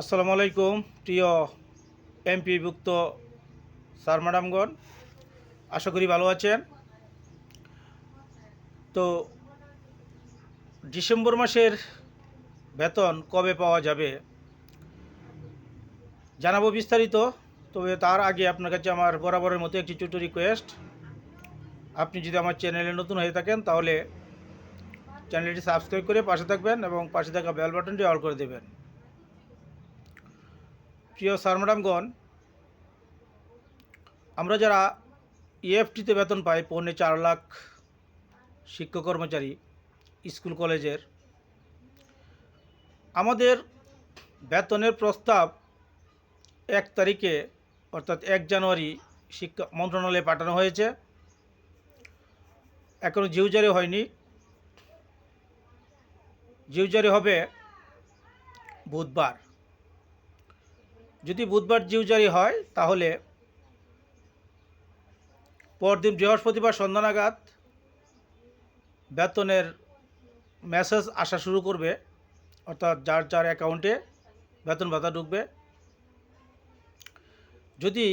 আসসালামু আলাইকুম, প্রিয় এমপিভুক্ত স্যার ম্যাডামগণ, আশা করি ভালো আছেন। তো ডিসেম্বর মাসের বেতন কবে পাওয়া যাবে জানাব বিস্তারিত, তবে তার আগে আপনার কাছে আমার বরাবরের মতো একটি ছোটো রিকোয়েস্ট আপনি যদি আমার চ্যানেলে নতুন হয়ে থাকেন, তাহলে চ্যানেলটি সাবস্ক্রাইব করে পাশে থাকবেন এবং পাশে থাকা বেল বাটনটি অল করে দেবেন। প্রিয় স্যার, ম্যাডামগণ, আমরা যারা ইএফটিতে বেতন পাই, পৌনে চার লাখ শিক্ষক কর্মচারী স্কুল, কলেজের, আমাদের বেতনের প্রস্তাব এক তারিখে, অর্থাৎ এক জানুয়ারি, শিক্ষা মন্ত্রণালয়ে পাঠানো হয়েছে। এখনও জিউজারি হয়নি। জিউজারি হবে বুধবার। যদি বুধবার জিউজারি হয়, তাহলে পরদিন বৃহস্পতিবার সন্ধ্যা নাগাদ বেতনের মেসেজ আসা শুরু করবে, অর্থাৎ যার যার অ্যাকাউন্টে বেতন ভাতা ঢুকবে। যদি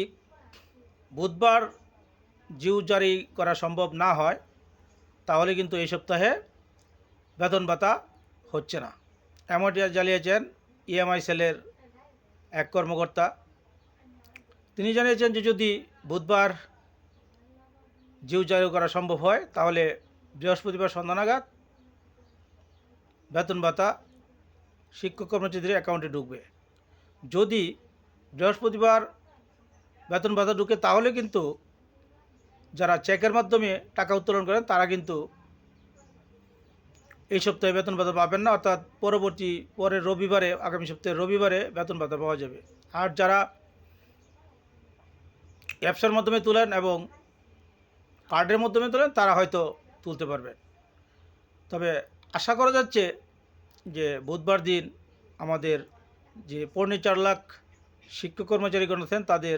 বুধবার জিউ জারি করা সম্ভব না হয়, তাহলে কিন্তু এই সপ্তাহে বেতন ভাতা হচ্ছে না। এমনটি জানিয়েছেন ইএমআই সেলের এক কর্মকর্তা। তিনি জানিয়েছেন যে যদি বুধবার জিউ জারি করা সম্ভব হয়, তাহলে বৃহস্পতিবার সন্ধ্যা নাগাদ বেতন ভাতা শিক্ষক কর্মচারীদের অ্যাকাউন্টে ঢুকবে। যদি বৃহস্পতিবার বেতন ভাতা ঢুকে, তাহলে কিন্তু যারা চেকের মাধ্যমে টাকা উত্তোলন করেন, তারা কিন্তু এই সপ্তাহে বেতন ভাতা পাবেন না, অর্থাৎ পরবর্তী পরের রবিবারে, আগামী সপ্তাহে রবিবারে বেতন ভাতা পাওয়া যাবে। আর যারা অ্যাপসের মাধ্যমে তোলেন এবং কার্ডের মাধ্যমে তোলেন, তারা হয়তো তুলতে পারবেন। তবে আশা করা যাচ্ছে যে বুধবার দিন আমাদের যে পৌনে চার লাখ শিক্ষক কর্মচারীগণ আছেন, তাদের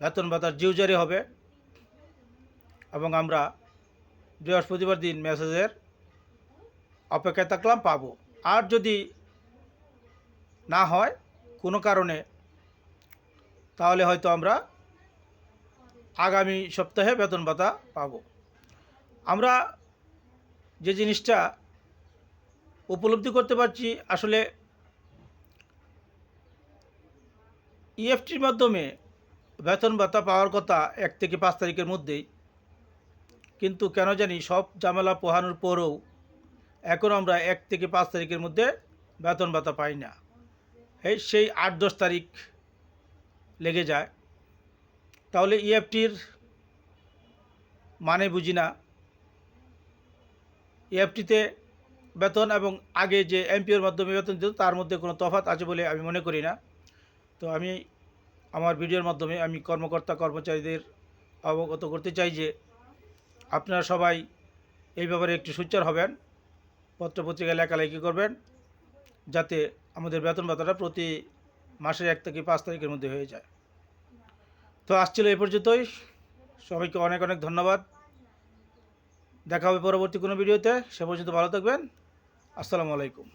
বেতন ভাতার জিউজারি হবে এবং আমরা বৃহস্পতিবার দিন মেসেজের অপেক্ষায় থাকলাম, পাবো। আর যদি না হয়, কোনো কারণে, তাহলে হয়তো আমরা আগামী সপ্তাহে বেতন ভাতা পাবো। আমরা যে জিনিসটা উপলব্ধি করতে পারছি, আসলে ইএফটির মাধ্যমে বেতন ভাতা পাওয়ার কথা এক থেকে পাঁচ তারিখের মধ্যেই। কিন্তু কেন জানি সব ঝামেলা পোহানোর পরেও এখন আমরা এক থেকে পাঁচ তারিখের মধ্যে বেতন ভাতা পাই না। এই সেই আট দশ তারিখ লেগে যায়। তাহলে ইএফটির মানে বুঝি না। ইএফটিতে বেতন এবং আগে যে এমপিওর মাধ্যমে বেতন দিত, তার মধ্যে কোনো তফাৎ আছে বলে আমি মনে করি না। তো আমি আমার ভিডিওর মাধ্যমে আমি কর্মকর্তা কর্মচারীদের অবগত করতে চাই যে আপনারা সবাই এই ব্যাপারে একটু সুচার হবেন। পত্রপত্রিকা লেখালেখি করবেন যাতে আমাদের বেতন ভাতাটা প্রতি মাসের এক থেকে পাঁচ তারিখের মধ্যে হয়ে যায়। তো আসছিল এ পর্যন্তই। সবাইকে অনেক অনেক ধন্যবাদ। দেখা হবে পরবর্তী কোনো ভিডিওতে। সে পর্যন্ত ভালো থাকবেন। আসসালামু আলাইকুম।